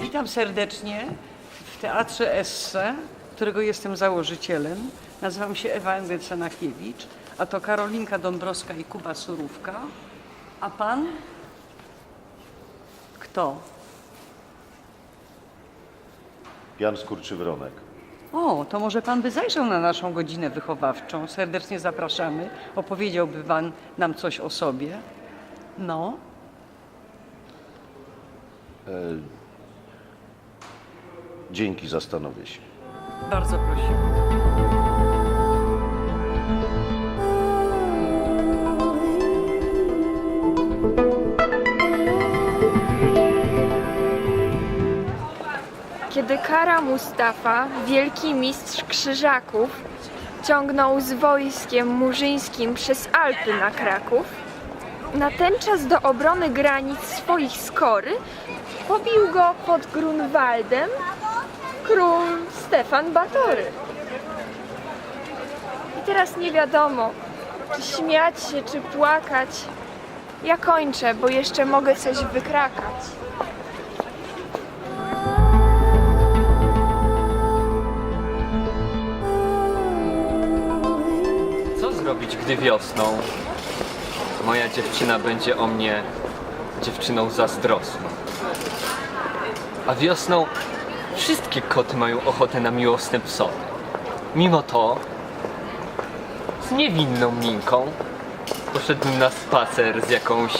Witam serdecznie w Teatrze Esse, którego jestem założycielem. Nazywam się Ewa Engel-Senakiewicz, a to Karolinka Dąbrowska i Kuba Surówka. A pan? Kto? Jan Skurczywronek. O, to może pan by zajrzał na naszą godzinę wychowawczą. Serdecznie zapraszamy. Opowiedziałby pan nam coś o sobie. No, Dzięki, zastanowię się. bardzo prosimy. Kiedy Kara Mustafa, wielki mistrz krzyżaków, ciągnął z wojskiem murzyńskim przez Alpy na Kraków, na ten czas do obrony granic swoich skory pobił go pod Grunwaldem król Stefan Batory. I teraz nie wiadomo, czy śmiać się, czy płakać. Ja kończę, bo jeszcze mogę coś wykrakać. Co zrobić, gdy wiosną moja dziewczyna będzie o mnie dziewczyną zazdrosną? A wiosną wszystkie koty mają ochotę na miłosne psoty. Mimo to z niewinną minką poszedłem na spacer z jakąś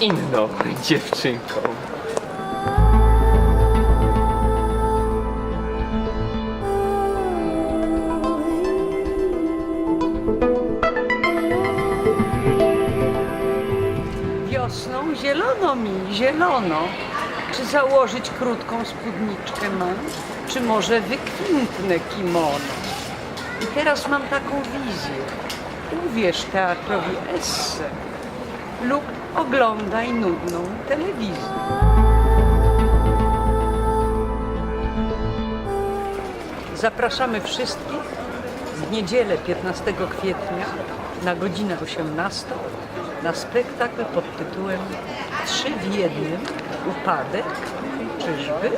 inną dziewczynką. Wiosną zielono mi, zielono. Czy założyć krótką spódniczkę mam, czy może wykwintne kimono? I teraz mam taką wizję. Uwierz teatrowi esse lub oglądaj nudną telewizję. Zapraszamy wszystkich w niedzielę 15 kwietnia na godzinę 18 na spektakl pod tytułem Trzy w jednym upadek, czyżby?